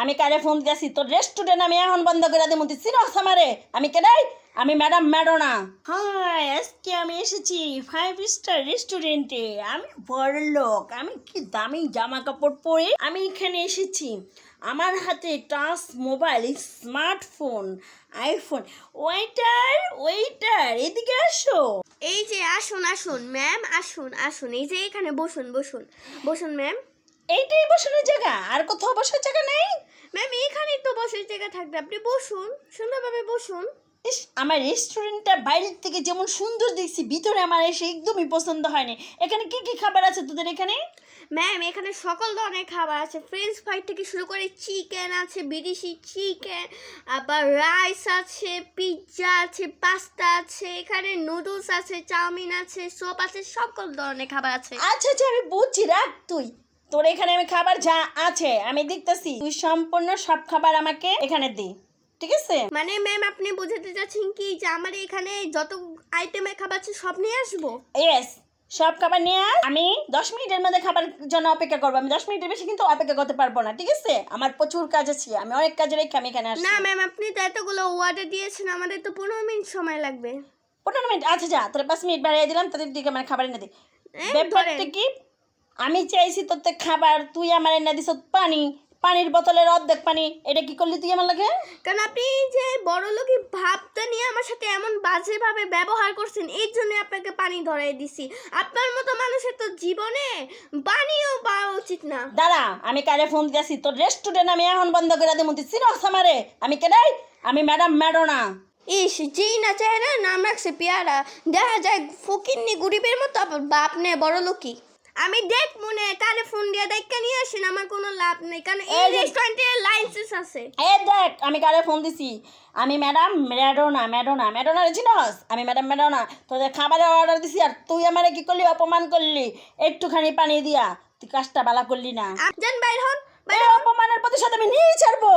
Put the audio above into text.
আমি কারে ফোন দিয়েছি তোর রেস্টুরেন্ট আমি এখন বন্ধ করে দেবো তুই চিনস আমারে? আমি কেডাই? আমি ম্যাডাম ম্যাডোনা। হ্যাঁ আজকে আমি এসেছি ফাইভ স্টার রেস্টুরেন্টে আমি বড় লোক আমি কি দামি জামা কাপড় পরে? আমি এখানে এসেছি। আমার হাতে touch mobile smartphone iPhone waiter waiter এদিকে আসো। এই যে আসুন আসুন ম্যাম আসুন আসুন। এই যে এখানে বসুন বসুন। বসুন ম্যাম এইটাই বসানোর জায়গা আর কোথাও বসার জায়গা নেই? ম্যাম এখানেই তো বসার জায়গা থাকবে। আপনি বসুন সুন্দরভাবে বসুন। ইস আমার রেস্টুরেন্টটা বাইরের থেকে যেমন সুন্দর দেখছি ভিতরে আমার এসে একদমই পছন্দ হয়নি। এখানে কি কি খাবার আছে তোদের এখানে? ম্যাম এখানে সকল ধরনের খাবার আছে। ফ্রেঞ্চ ফ্রাই থেকে শুরু করে চিকেন আছে বিদেশি চিকেন আবার রাইস আছে পিৎজা আছে পাস্তা আছে এখানে নুডলস আছে চাউমিন আছে সোপ আছে সকল ধরনের খাবার আছে। আচ্ছা আচ্ছা আমি বুঝছি রাখ তুই। তোর এখানে আমি খাবার যা আছে আমি দেখতেছি। তুই সম্পূর্ণ সব খাবার আমাকে এখানে দি ঠিক আছে? মানে ম্যাম আপনি বোঝাতে চাচ্ছেন কি যে আমার এখানে যত আইটেমের খাবার আছে সব নিয়ে আসব? ইয়েস সব খাবার নিয়ে আয়। আমি দশ মিনিটের মধ্যে খাবার জন্য অপেক্ষা করব। আমি দশ মিনিটের বেশি কিন্তু অপেক্ষা করতে পারব না ঠিক আছে? আমার প্রচুর কাজ আছে আমি অনেক কাজে রেখে আমি এখানে আসছি। না ম্যাম আপনি তো এতগুলো অর্ডার দিয়েছেন আমাদের তো পনেরো মিনিট সময় লাগবে। পনেরো মিনিট আচ্ছা যা তোর পাঁচ মিনিট বাড়িয়ে দিলাম তাদের দিকে আমার খাবার এনে দে। এই ব্যাপারটা কি? আমি চাইছি তোর তে খাবার তুই আমার এনে দিস পানি পানির বোতলের অর্ধেক পানি এটা কি করলি তুই আমার লাগে? কারণ আপনি যে বড় লোকই ভাবটা নিয়ে আমার সাথে এমন বাজেভাবে ব্যবহার করছেন এই জন্য আপনাকে পানি ধরাই দিছি। আপনার মতো মানুষের তো জীবনে পানিও পাওয়া উচিত না। দাঁড়া আমি কারে ফোন দিয়েছি তোর রেস্টুরেন্ট আমি এখন বন্ধ করে দেবো তুই চিনস আমারে। আমি কেডাই আমি ম্যাডাম ম্যাডোনা। ইস যেই না চেহারা নাম রাখছে পেয়ারা। দেখা যায় ফকিন্নি গরিবের মতো বাপ নেই বড় লোকই। আমি দেখ মনে কারে ফোন দিয়ে দেখে নিয়ে আসেন আমার কোনো লাভ নেই। কারণ এই রেস্টুরেন্টে লাইসেন্স আছে। এ দেখ আমি কারে ফোন দিছি। আমি ম্যাডাম ম্যাডোনা ম্যাডোনা ম্যাডোনা চিনস আমি ম্যাডাম ম্যাডোনা তোদের খাবারের অর্ডার দিছি আর তুই আমারে কি করলি অপমান করলি? একটুখানি পানি দিয়া তুই কাজটা বালা করলি না। আপনি বাইর হন অপমানের প্রতিশোধ আমি নিয়ে ছাড়বো।